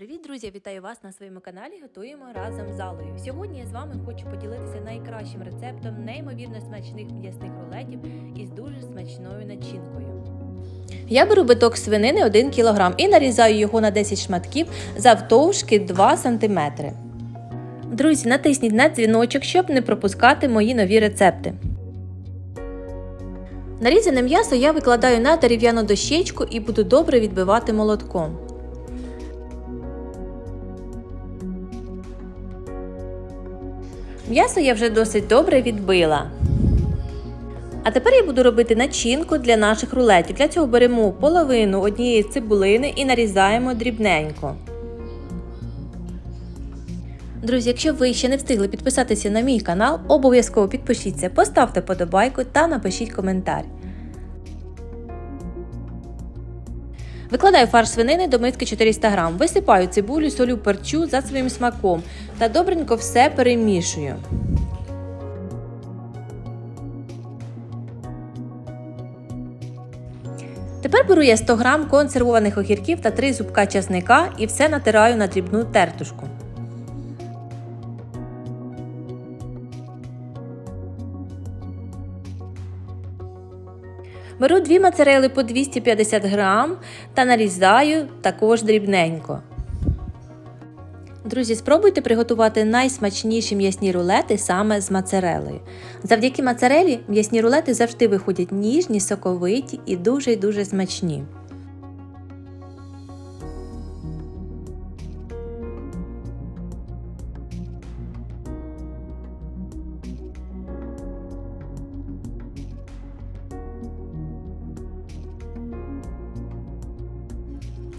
Привіт, друзі! Вітаю вас на своєму каналі. Готуємо разом з Алою. Сьогодні я з вами хочу поділитися найкращим рецептом неймовірно смачних м'ясних рулетів із дуже смачною начинкою. Я беру биток свинини 1 кг і нарізаю його на 10 шматків завтовшки 2 см. Друзі, натисніть на дзвіночок, щоб не пропускати мої нові рецепти. Нарізане м'ясо я викладаю на дерев'яну дощечку і буду добре відбивати молотком. М'ясо я вже досить добре відбила. А тепер я буду робити начинку для наших рулетів. Для цього беремо половину однієї цибулини і нарізаємо дрібненько. Друзі, якщо ви ще не встигли підписатися на мій канал, обов'язково підпишіться, поставте подобайку та напишіть коментар. Викладаю фарш свинини до миски 400 г, висипаю цибулю, солю перчу за своїм смаком та добренько все перемішую. Тепер беру я 100 г консервованих огірків та 3 зубка часника і все натираю на дрібну тертушку. Беру дві моцарели по 250 грам та нарізаю також дрібненько. Друзі, спробуйте приготувати найсмачніші м'ясні рулети саме з моцарелою. Завдяки моцарелі м'ясні рулети завжди виходять ніжні, соковиті і дуже дуже смачні.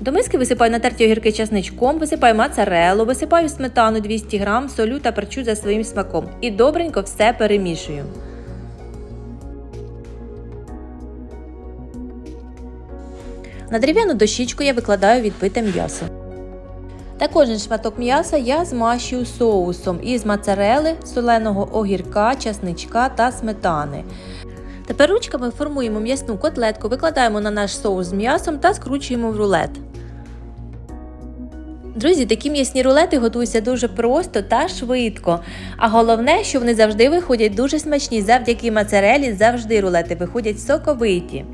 До миски висипаю натерті огірки часничком, висипаю моцарелу, висипаю сметану 200 г, солю та перчу за своїм смаком. І добренько все перемішую. На дерев'яну дощічку я викладаю відбите м'ясо. Та кожен шматок м'яса я змащую соусом із моцарели, соленого огірка, часничка та сметани. Тепер ручками формуємо м'ясну котлетку, викладаємо на наш соус з м'ясом та скручуємо в рулет. Друзі, такі м'ясні рулети готуються дуже просто та швидко. А головне, що вони завжди виходять дуже смачні, завдяки моцарелі завжди рулети виходять соковиті.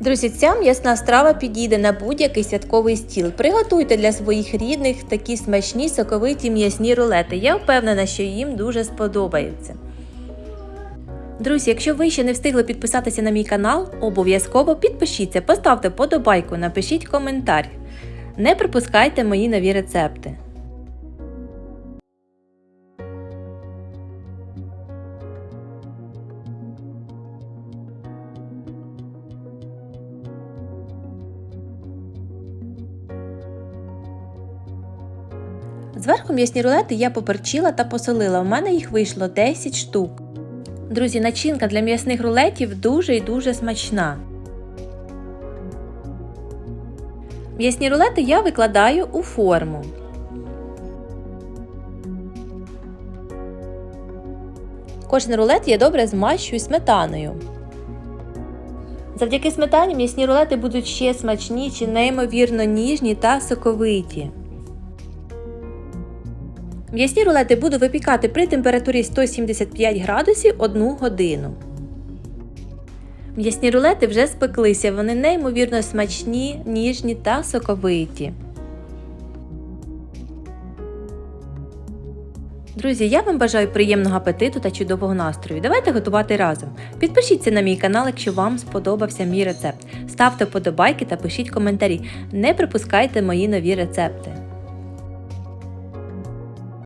Друзі, ця м'ясна страва підійде на будь-який святковий стіл. Приготуйте для своїх рідних такі смачні соковиті м'ясні рулети. Я впевнена, що їм дуже сподобаються. Друзі, якщо ви ще не встигли підписатися на мій канал, обов'язково підпишіться, поставте подобайку, напишіть коментар. Не пропускайте мої нові рецепти. Зверху м'ясні рулети я поперчила та посолила. У мене їх вийшло 10 штук. Друзі, начинка для м'ясних рулетів дуже і дуже смачна. М'ясні рулети я викладаю у форму. Кожен рулет я добре змащую сметаною. Завдяки сметані м'ясні рулети будуть ще смачніші, неймовірно ніжні та соковиті. М'ясні рулети буду випікати при температурі 175 градусів 1 годину. М'ясні рулети вже спеклися, вони неймовірно смачні, ніжні та соковиті. Друзі, я вам бажаю приємного апетиту та чудового настрою. Давайте готувати разом. Підпишіться на мій канал, якщо вам сподобався мій рецепт. Ставте вподобайки та пишіть коментарі. Не пропускайте мої нові рецепти.